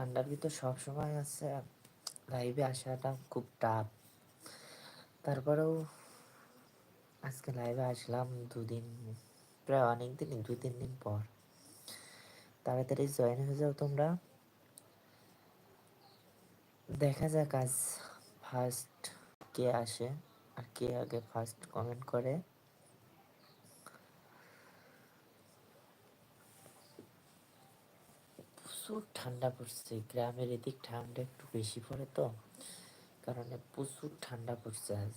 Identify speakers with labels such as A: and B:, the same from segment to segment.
A: ঠান্ডার ভিতর সবসময় আছে। লাইভে আসাটা খুব টাফ তারপরেও আজকে লাইভে আসলাম দুদিন, প্রায় অনেক দিন দুই, তিন দিন পর। তাড়াতাড়ি জয়েন হয়ে যাও তোমরা। দেখা যাক আজ ফার্স্ট কে আসে আর কে আগে ফার্স্ট কমেন্ট করে। প্রচুর ঠান্ডা পড়ছে। গ্রামের এদিক ঠান্ডা একটু বেশি পড়ে তো, কারণে প্রচুর ঠান্ডা পড়ছে আজ।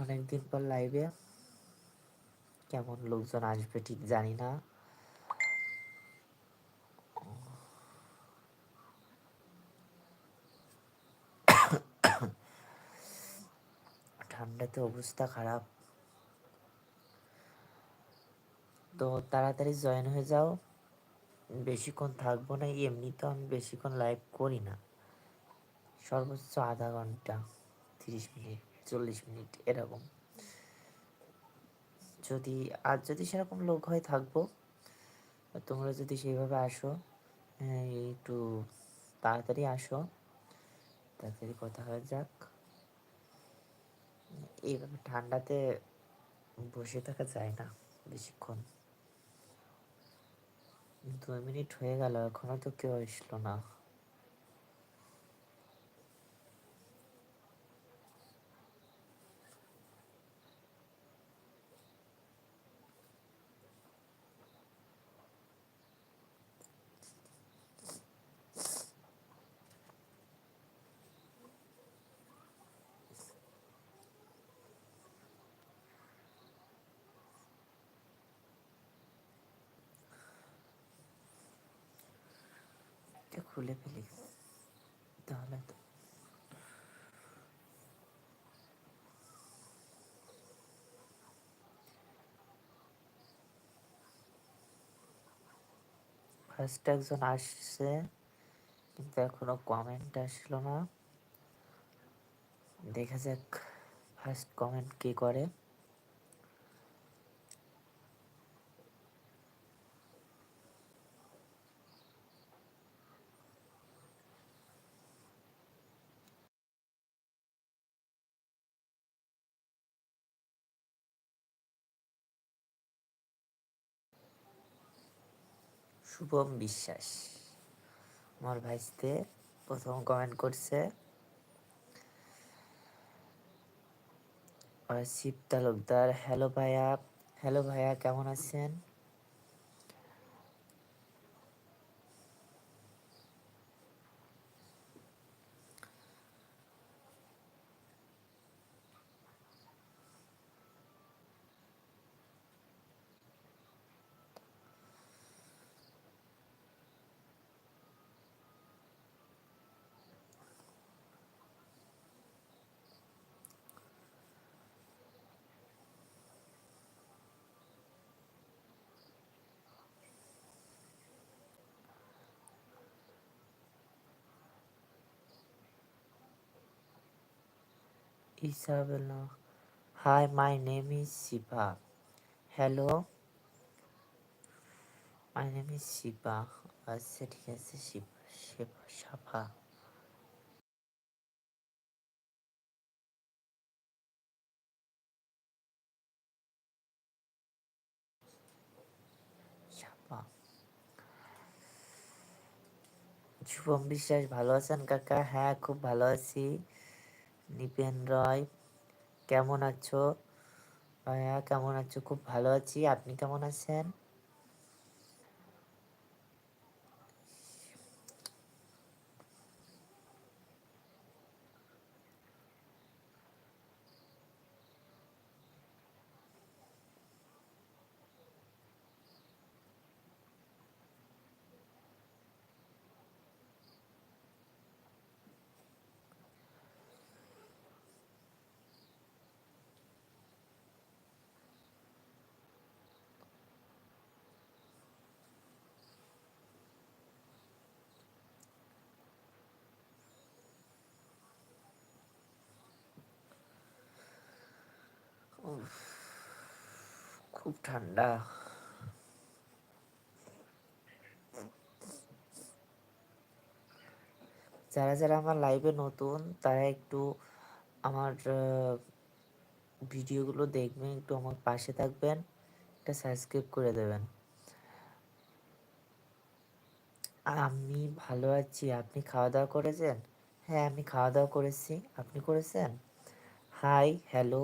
A: অনেকদিন পর লাইভে কেমন লোকজন আসবে ঠিক জানি না। ঠান্ডাতে অবস্থা খারাপ। তো তাড়াতাড়ি জয়েন হয়ে যাও। বেশিক্ষণ থাকব না, এমনি তো আমি বেশিক্ষণ লাইভ করি না। সর্বোচ্চ আধা ঘণ্টা, তিরিশ মিনিট, চল্লিশ মিনিট, এরকম। যদি আর যদি সেরকম লোক হয় থাকব তোমরা যদি সেইভাবে আসো হ্যাঁ, একটু তাড়াতাড়ি আসো তাড়াতাড়ি কথা হয়ে যাক। এইভাবে ঠান্ডাতে বসে থাকা যায় না বেশিক্ষণ। দু মিনিট হয়ে গেল এখনও তো কেউ আসলো না। খুলে ফেলি তাহলে তো। ফার্স্ট একজন আসছে, কিন্তু এখনও কমেন্ট আসলো না। দেখা যাক ফার্স্ট কমেন্ট কে করে। শুভম বিশ্বাস। আমার ভাইসতে প্রথম কমেন্ট করছে শিব তালুকদার হ্যালো ভাইয়া হ্যালো ভাইয়া, কেমন আছেন? Isabella. Hi, my name is Shiba. Hello. My name is Shiba. আচ্ছা ঠিক আছে শিবা শিবা সাফা শুভম বিশ্বাস ভালো আছেন কাকা হ্যাঁ খুব ভালো আছি নিপেন রয় কেমন আছো? ভাইয়া কেমন আছো? খুব ভালো আছি। আপনি কেমন আছেন? খুব ঠান্ডা। যারা যারা আমার লাইভে নতুন, তারা একটু আমার ভিডিওগুলো দেখবেন, একটু আমার পাশে থাকবেন, একটা সাবস্ক্রাইব করে দেবেন। আমি ভালো আছি, আপনি খাওয়া দাওয়া করেছেন? হ্যাঁ আমি খাওয়া দাওয়া করেছি, আপনি করেছেন? হাই হ্যালো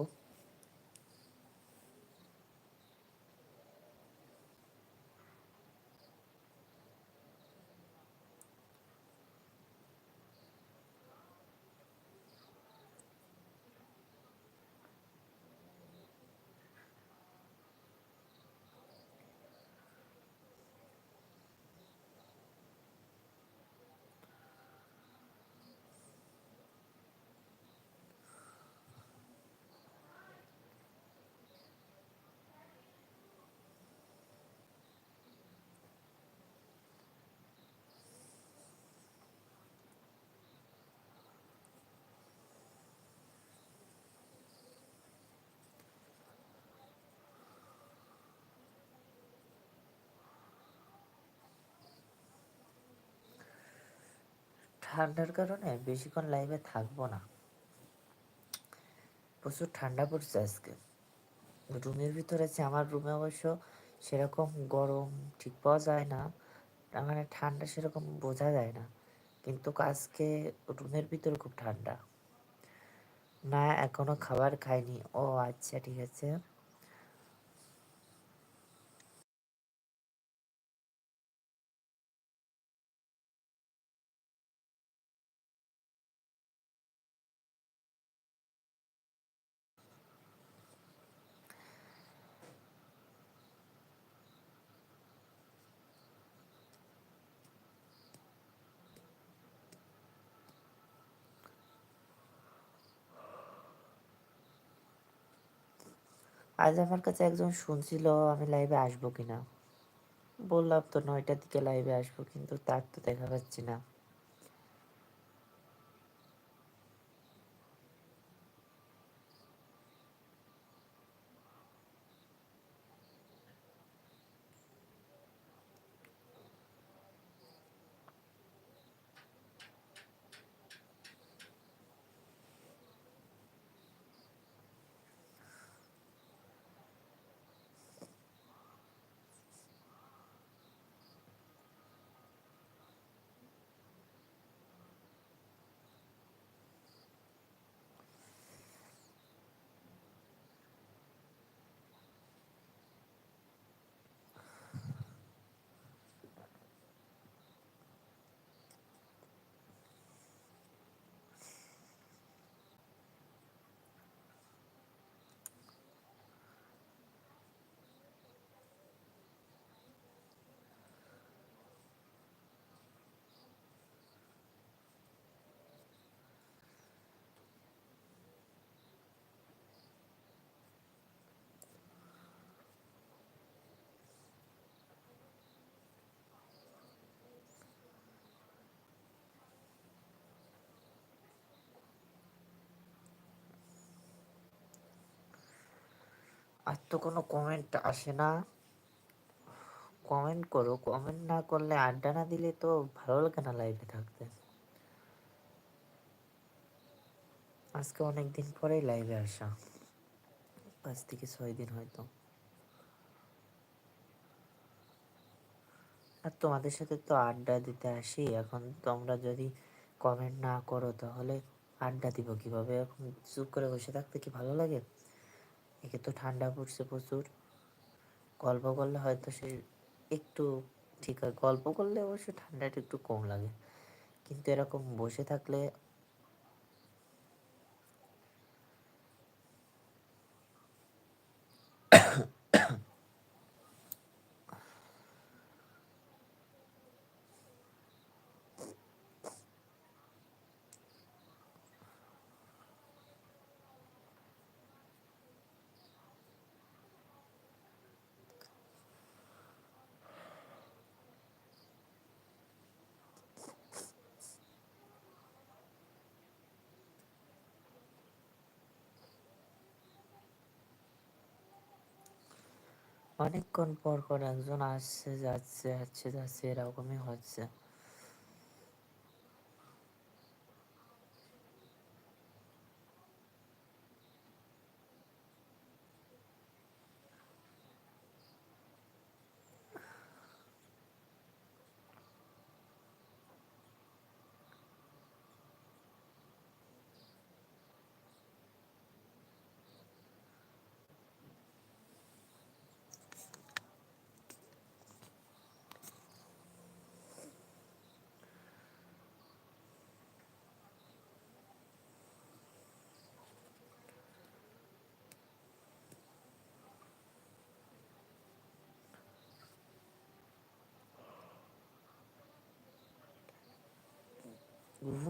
A: ঠান্ডার কারণে বেশিক্ষণ লাইভে থাকব না। প্রচুর ঠান্ডা পড়ছে আজকে। রুমের ভিতরে আছে, আমার রুমে অবশ্য সেরকম গরম ঠিক পাওয়া যায় না। মানে ঠান্ডা সেরকম বোঝা যায় না। কিন্তু আজকে রুমের ভিতরে খুব ঠান্ডা। না, এখনও খাবার খাইনি। ও আচ্ছা ঠিক আছে। আজ আমার কাছে একজন শুনছিল, আমি লাইভে আসব কিনা? বললাম, তো নয়টার দিকে লাইভে আসব, কিন্তু তার তো দেখা পাচ্ছি না। আর তো কোনো কমেন্ট আসে না। কমেন্ট করো কমেন্ট না করলে আড্ডা না দিলে তো ভালো লাগে না লাইভে থাকতে। আজকে অনেক দিন পরেই লাইভে আসা। পাঁচ থেকে ছয় দিন হয়তো। আর তোমাদের সাথে তো আড্ডা দিতে আসি, এখন তোমরা যদি কমেন্ট না করো তাহলে আড্ডা দিব কীভাবে? এখন চুপ করে বসে থাকতে কি ভালো লাগে? একে তো ঠান্ডা পড়ছে প্রচুর। গল্প করলে হয়তো সে একটু ঠিক হয়। গল্প করলে অবশ্য ঠান্ডাটা একটু কম লাগে। কিন্তু এরকম বসে থাকলে অনেকক্ষণ পর পর একজন আসছে যাচ্ছে আসছে যাচ্ছে এরকমই হচ্ছে।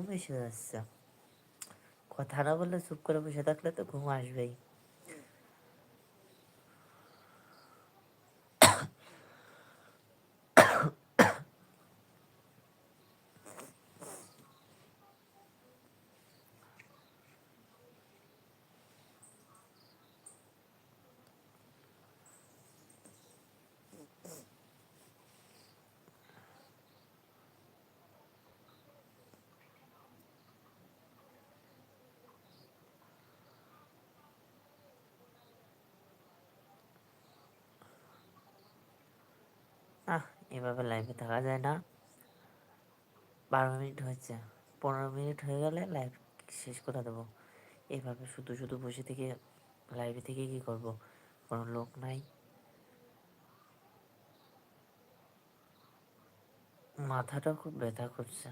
A: ঘুম এসে যাচ্ছে কথা না বললে চুপ করে বসে থাকলে তো ঘুম আসবেই। এভাবে লাইভে থাকা যায় না। বারো মিনিট হয়েছে। পনেরো মিনিট হয়ে গেলে লাইভ শেষ করে দেবো। এভাবে শুধু শুধু বসে থেকে লাইভে থেকে কি করব? কোনো লোক নাই। মাথাটা খুব ব্যথা করছে।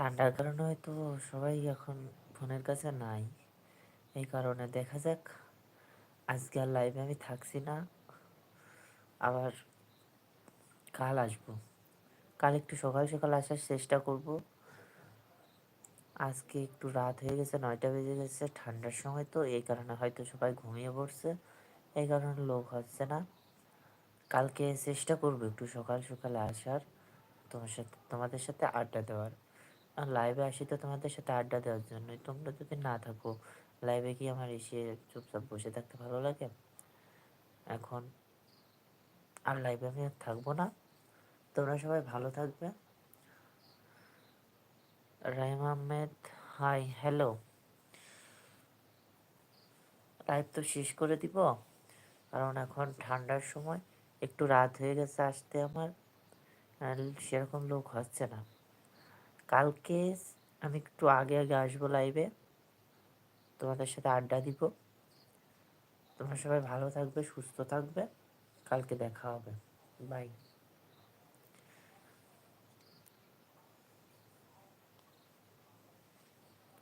A: ঠান্ডার কারণে হয়তো সবাই এখন ফোনের কাছে নাই। এই কারণে দেখা যাক। আজকে আর লাইভে আমি থাকছি না। আবার কাল আসব। কাল একটু সকাল সকাল আসার চেষ্টা করব। আজকে একটু রাত হয়ে গেছে, নয়টা বেজে গেছে ঠান্ডার সময় তো, এই কারণে হয়তো সবাই ঘুমিয়ে পড়ছে। এই কারণে লোক হচ্ছে না। কালকে চেষ্টা করব একটু সকাল সকালে আসার। তোমার সাথে, তোমাদের সাথে আড্ডা দেওয়ার। লাইভে আসি তো তোমাদের সাথে আড্ডা দেওয়ার জন্যই। তোমরা যদি না থাকো লাইভে কি আমার এসে চুপচাপ বসে থাকতে ভালো লাগে? এখন আর লাইভে আমি আর থাকব না। তোমরা সবাই ভালো থাকবে। Rahim Ahmed hi hello live তো শেষ করে দিব। কারণ এখন ঠান্ডার সময়, একটু রাত হয়ে গেছে আসতে আমার। সেরকম লোক হচ্ছে না। কালকে আমি একটু আগে আগে আসব লাইভে তোমাদের সাথে আড্ডা দিব। তোমরা সবাই ভালো থাকবে, সুস্থ থাকবে। কালকে দেখা হবে। বাই